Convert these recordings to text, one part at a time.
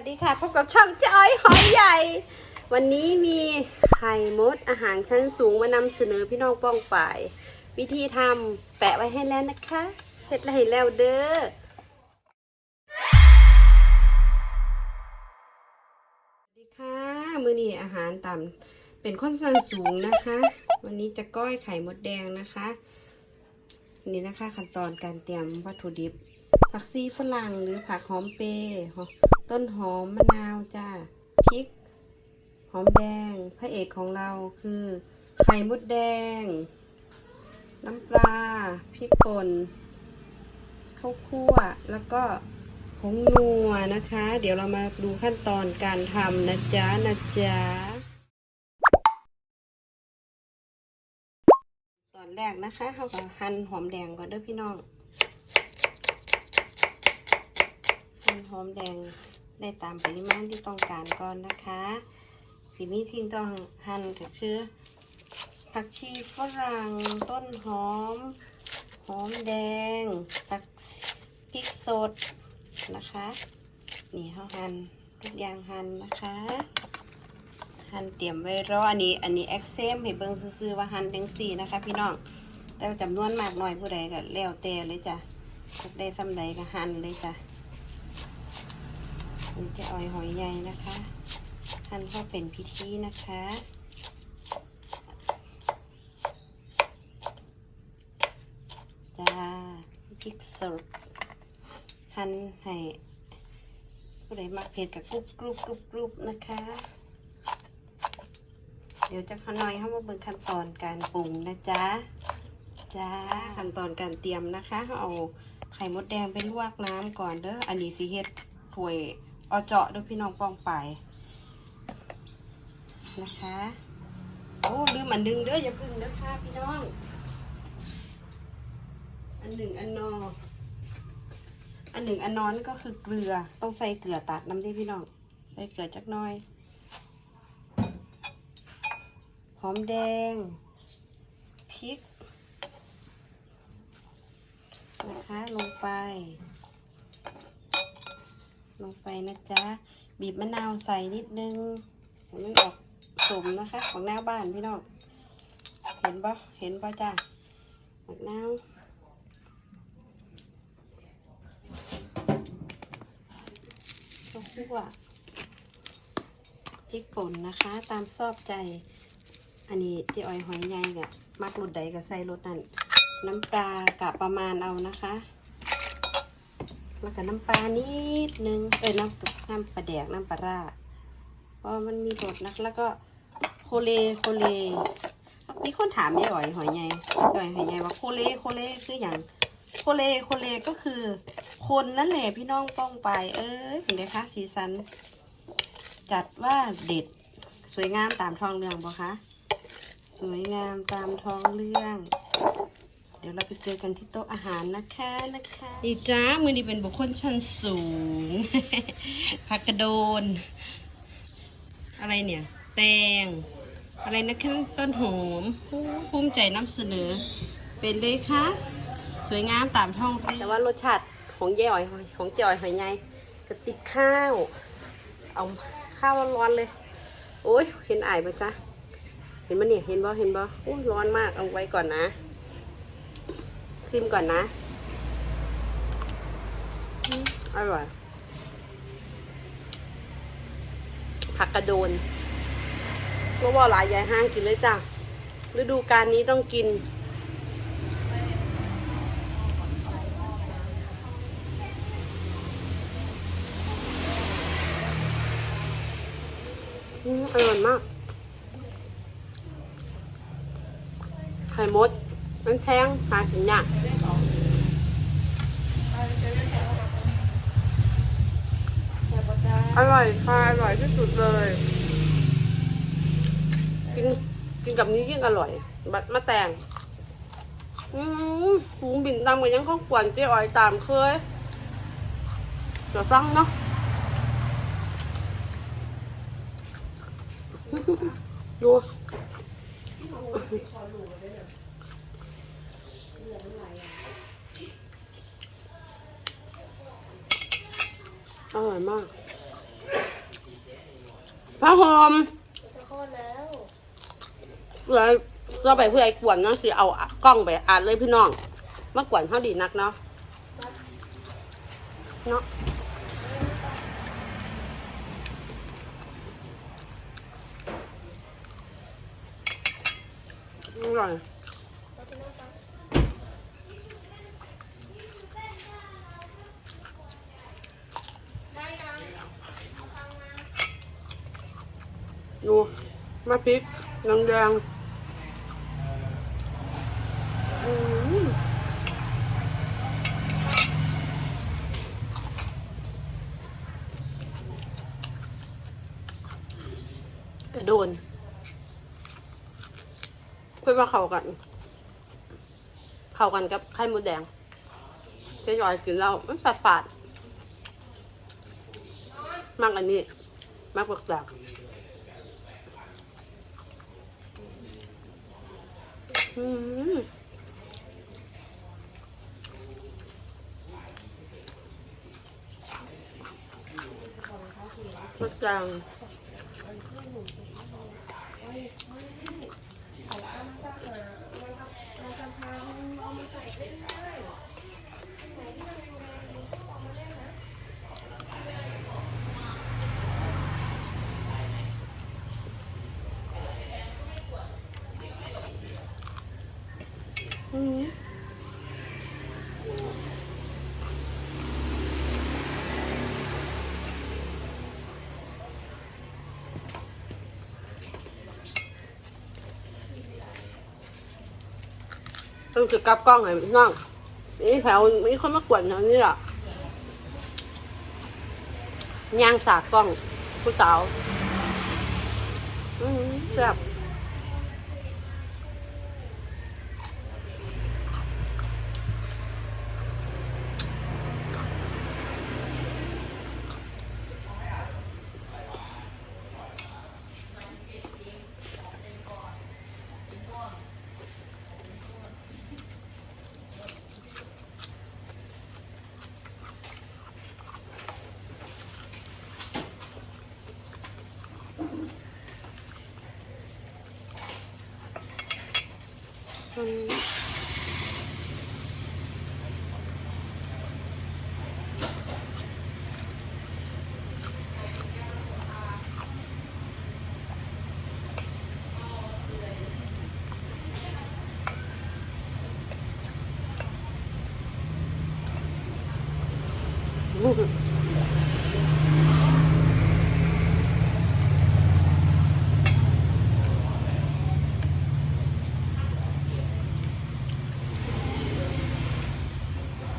วัสดีค่ะ พบกับช่องเจ้อยหอยใหญ่ วันนี้มีไข่มดอาหารชั้นสูงมานำเสนอพี่น้องป้องป่าย วิธีทำแปะไว้ให้แล้วนะคะเสร็จแล้วให้แล้วเด้อสวัสดีค่ะมือนี้อาหารต่ำเป็นข้นสันสูงนะคะ วันนี้จะก้อยไข่มดแดงนะคะ นี่นะคะขั้นตอนการเตรียมวัตถุดิบผักซีฝรั่งหรือผักหอมเปรย์ ต้นหอมมะนาวจ้าพริก หอมแดง พระเอกของเราคือ ไข่มดแดง น้ำปลาพริกป่นข้าวคั่วแล้วก็ผงนัวนะคะ เดี๋ยวเรามาดูขั้นตอนการทำนะจ๊ะนะจ๊ะตอนแรกนะคะเขาก็หั่นหอมแดงก่อนเด้อพี่น้องหั่นหอมแดง ได้ตามปริมาณที่ต้องการก่อนนะคะสิ่งนี้ที่ต้องหั่นก็คือผักชีฝรั่งต้นหอม หอมแดงผักพริกสดนะคะ นี่เขาหั่นทุกอย่างหั่นนะคะหั่นเตรียมไว้รออันนี้ อันนี้เอ็กเซมให้เบิ่งซื่อว่าหั่นจังสี่นะคะ พี่น้องแต่ว่าจำนวนมากน้อยผู้ใดก็แล้วแต่เลยจ้ะได้ซ้ำใดก็หั่นเลยจ้ะ นี่จะอ่อยหอยใหญ่นะคะหั่นเข้าเป็นพิธีนะคะจ้าพริกสดหั่นให้ผู้ใดมักเผ็ดกับกรุบกรุบกรุบกรุบนะคะ เดี๋ยวจะขน้อยเข้ามาเบิ่งขั้นตอนการปรุงนะจ๊ะจ้าขั้นตอนการเตรียมนะคะเอาไข่มดแดงไปลวกน้ำก่อนเด้ออันนี้สิเฮ็ดถ้วย เอาเจาะด้วยพี่น้องปองไปนะคะ โอ้ลืมอันดึงเด้ออย่าพึ่งเด้อค่ะพี่น้อง อันหนึ่งอันนอ อันหนึ่งอันนอนก็คือเกลือ ต้องใส่เกลือตัดน้ำที่พี่น้อง ใส่เกลือจักน้อย หอมแดง พริก นะคะลงไป ลงไปนะจ๊ะ บีบมะนาวใส่นิดนึงให้มันออกสมนะคะ ของหน้าบ้านพี่น้องเห็นปะเห็นปะจ้ะมะนาวข้าวคั่วพริกป่นนะคะ ตามชอบใจ อันนี้เจีออยหอยใหญ่กะมักรสใดก็ใส่รสนั่นน้ำปลากะประมาณเอานะคะ แล้วก็น้ำปลานิดนึงเอ้ยน้ำน้ำปลาแดกน้ำปลาร่าเพราะมันมีรสนะแล้วก็โคเลโคเลมีคนถามยายอ๋อยหอยใหญ่ยหอยใหญ่ว่าโคเลโคเลคืออย่างโคเลโคเลก็คือ คนนั่นแหละพี่น้องป้องไป เอ้ยเห็นไหมคะสีสัน จัดว่าเด็ด สวยงามตามทองเรื่องปะคะสวยงามตามท้องเรื่อง เดี๋ยวเราไปเจอกันที่โต๊ะอาหารนะคะนะคะนี่จ้ามือนี้เป็นบุคคลชั้นสูงผักกระโดน อะไรเนี่ย แตง อะไรนะคะต้นหอมผู้ภูมิใจนำเสนอ เป็นเลยคะสวยงามตามท้องเรื่อง แต่ว่ารสชาติของเจ๊อ๋อยของเจ๊อ๋อยหอยไงกระติบข้าว เอาข้าวร้อนๆเลย โอ้ยเห็นอ่ายไหมจ๊ะเห็นมันเนี่ยเห็นบ่เห็นบ่โอ้ยร้อนมากเอาไว้ก่อนนะ ซิมก่อนนะ อร่อย ผักกระโดนก็ว่าหลายยายห้างกินเลยจ้ะ ฤดูการนี้ต้องกินอืมอร่อยมาก ไข่มด มันแพงหากินยาก อร่อยค่ะอร่อยที่สุดเลย กินกินกับนี้ยิ่งอร่อยบัดมะแตงอืมหูบินตามกันยังข้าวกวนเจ๊อ้อยตามเคยเดี๋ยวสั่งเนาะดูอร่อยมาก ผ้าห่มจะคลอดแล้วเพื่อเราไปเพื่อไอ้กวนเนาะสิเอากล้องไปอ่านเลยพี่น้องมากวนเท่าดีนักเนาะเนาะอร่อย ดูมาพริกน้ำแดงอืมกระโดนเพื่อมาเข้ากัน เข้ากันกับไข่มดแดงเจ๊จอยกินแล้วมันฝาดฝาดๆมากอันนี้มากแปลกๆ มมะกลางอืม ต้องจะกลับกล้องเห้น้องนี่แถวมีคนมากวนแถวนี้แหละย่างสากกล้องผู้สาวอืมแซ่บ อืม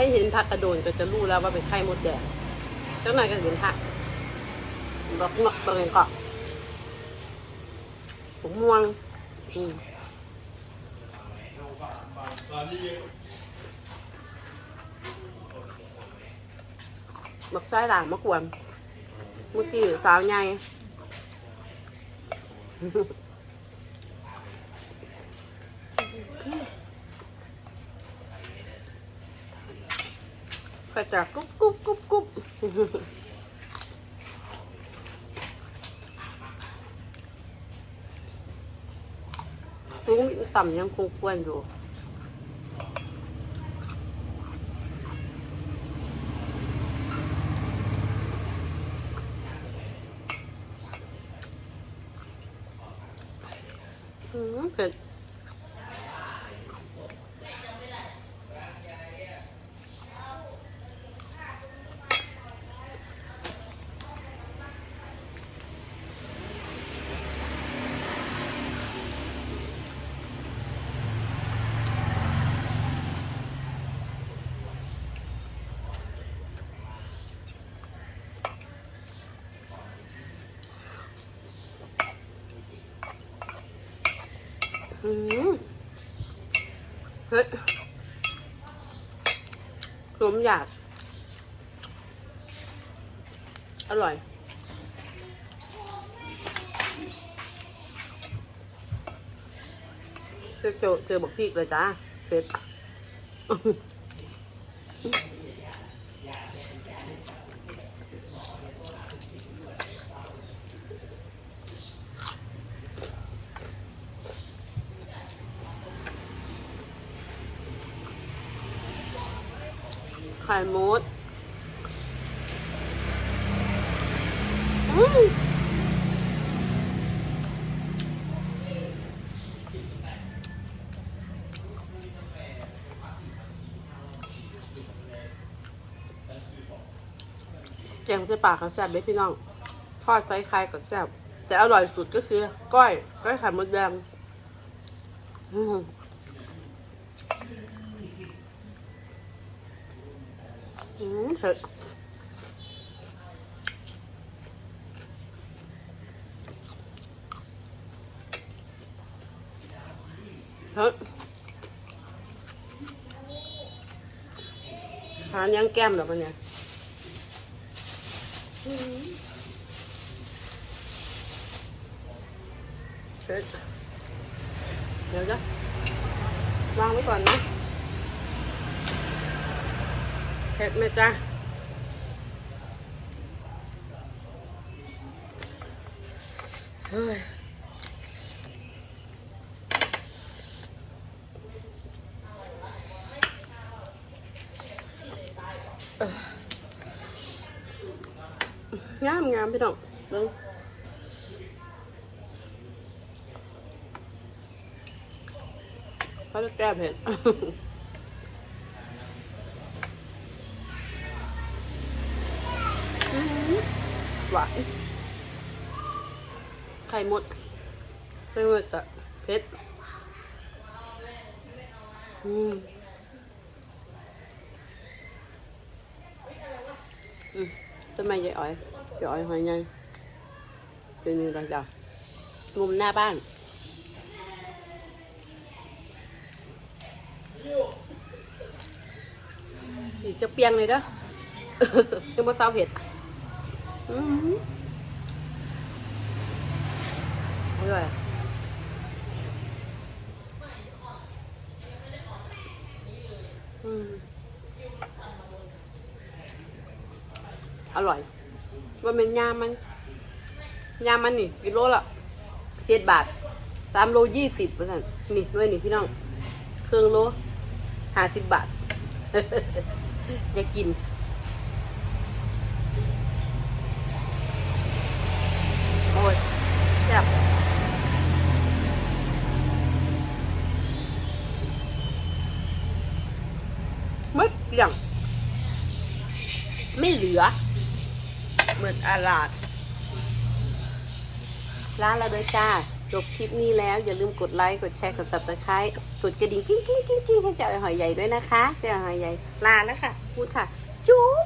ให้เห็นผักกระโดนก็จะรู้แล้วว่าเป็นไข่มดแดงเจ้าหน่อยก็เห็นผักดอกเงาะตัวเองก็ผมม่วงอืมบักไส้หลางมะกวนเมื่อกี้สาวใหญ่ ก็จะกุ๊บกุ๊บกุ๊บกุ๊บสูงต่ำยังคงควรอยู่อืมเผ็ดอืมเฮ้ย สมอยากอร่อย เจอเจอเจอบอกพี่เลยจ้าเผ็ด ข่มดอืมแกงใส่ปากกับแซ่บเด้พี่น้อง ทอดใส่ไข่กับแซ่บแต่อร่อยสุดก็คือ ก้อย ก้อยไข่มดแดง อืมอืมเผ็ดเฮ้ยหายังแก้มเหรอมันเนี่ยอืมเผ็ดเดี๋ยวจะวางไว้ก่อนนะเผ็ดไหมจ๊ะเฮ้ยงามงามพี่น้องเบิ่งเขาจะแก้เผ็ด อื้อหือ หวานไข่มดไข่มดจะเผ็ดอืมอืมต้นไม้ใหญ่อ้อยใหญ่อ้อยหอยใหญ่เป็นนี่ละจ้ะมุมหน้าบ้านอีกจะเปียงเลยเด้อ ยังมาเศร้าเผ็ด อือหือร่อยอืมอร่อยว่าเป็นยามันยามันนี่กิโลละเจ็ดบาทสามโลยี่สิบเปอร์เซ็นนี่ด้วยนี่พี่น้อง เครื่องโลห้าสิบบาทอยากกิน เกลี้ยง ไม่เหลือ เหมือนอาลาดร้านเราด้วยจ้า จบคลิปนี้แล้ว อย่าลืมกดไลค์ กดแชร์ กดซับสไครต์กดกระดิ่งกิ้งกิ้งกิ้งกิ้งให้เจ้าหอยใหญ่ด้วยนะคะ เจ้าหอยใหญ่ลาแล้วค่ะ พูดค่ะ จุ๊บ